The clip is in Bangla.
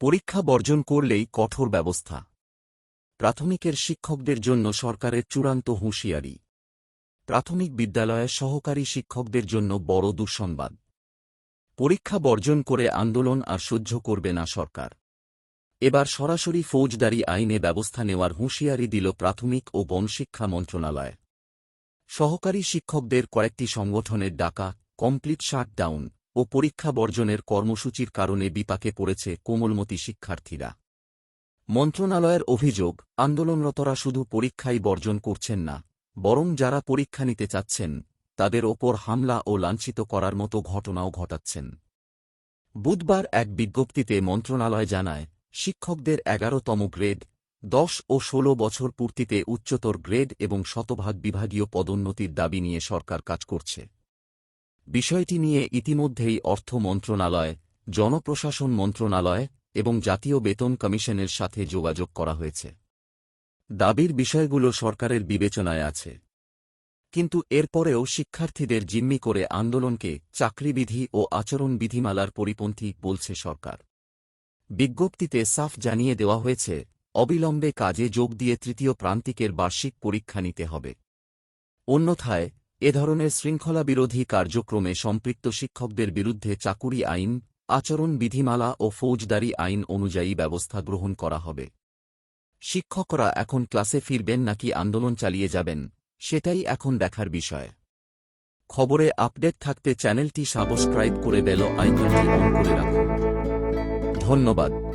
পরীক্ষা বর্জন করলেই কঠোর ব্যবস্থা। প্রাথমিকের শিক্ষকদের জন্য সরকারের চূড়ান্ত হুঁশিয়ারি। প্রাথমিক বিদ্যালয়ে সহকারী শিক্ষকদের জন্য বড় দুঃসংবাদ। পরীক্ষা বর্জন করে আন্দোলন আর সহ্য করবে না সরকার। এবার সরাসরি ফৌজদারি আইনে ব্যবস্থা নেওয়ার হুঁশিয়ারি দিল প্রাথমিক ও গণশিক্ষা মন্ত্রণালয়। সহকারী শিক্ষকদের কয়েকটি সংগঠনের ডাকা, কমপ্লিট শাটডাউন। ও পরীক্ষা বর্জনের কর্মসূচির কারণে বিপাকে পড়েছে কোমলমতি শিক্ষার্থীরা। মন্ত্রণালয়ের অভিযোগ, আন্দোলনরতরা শুধু পরীক্ষাই বর্জন করছেন না, বরং যারা পরীক্ষা নিতে চাচ্ছেন, তাদের ওপর হামলা ও লাঞ্ছিত করার মতো ঘটনাও ঘটাচ্ছেন। বুধবার এক বিজ্ঞপ্তিতে মন্ত্রণালয় জানায়, শিক্ষকদের এগারোতম গ্রেড, দশ ও ষোলো বছর পূর্তিতে উচ্চতর গ্রেড এবং শতভাগ বিভাগীয় পদোন্নতির দাবি নিয়ে সরকার কাজ করছে। বিষয়টি নিয়ে ইতিমধ্যেই অর্থ মন্ত্রণালয়, জনপ্রশাসন মন্ত্রণালয় এবং জাতীয় বেতন কমিশনের সাথে যোগাযোগ করা হয়েছে। দাবির বিষয়গুলো সরকারের বিবেচনায় আছে। কিন্তু এরপরেও শিক্ষার্থীদের জিম্মি করে আন্দোলনকে চাকরিবিধি ও আচরণ বিধিমালার পরিপন্থী বলছে সরকার। বিজ্ঞপ্তিতে সাফ জানিয়ে দেওয়া হয়েছে, অবিলম্বে কাজে যোগ দিয়ে তৃতীয় প্রান্তিকের বার্ষিক পরীক্ষা নিতে হবে। অন্যথায় এ ধরনের শৃঙ্খলা বিরোধী কার্যক্রমে সম্পৃক্ত শিক্ষকদের বিরুদ্ধে চাকুরি আইন, আচরণ বিধিমালা ও ফৌজদারি আইন অনুযায়ী ব্যবস্থা গ্রহণ করা হবে। শিক্ষকরা এখন ক্লাসে ফিরবেন নাকি আন্দোলন চালিয়ে যাবেন, সেটাই এখন দেখার বিষয়। খবরে আপডেট থাকতে চ্যানেলটি সাবস্ক্রাইব করে বেল আইকনটি অন করে রাখুন। ধন্যবাদ।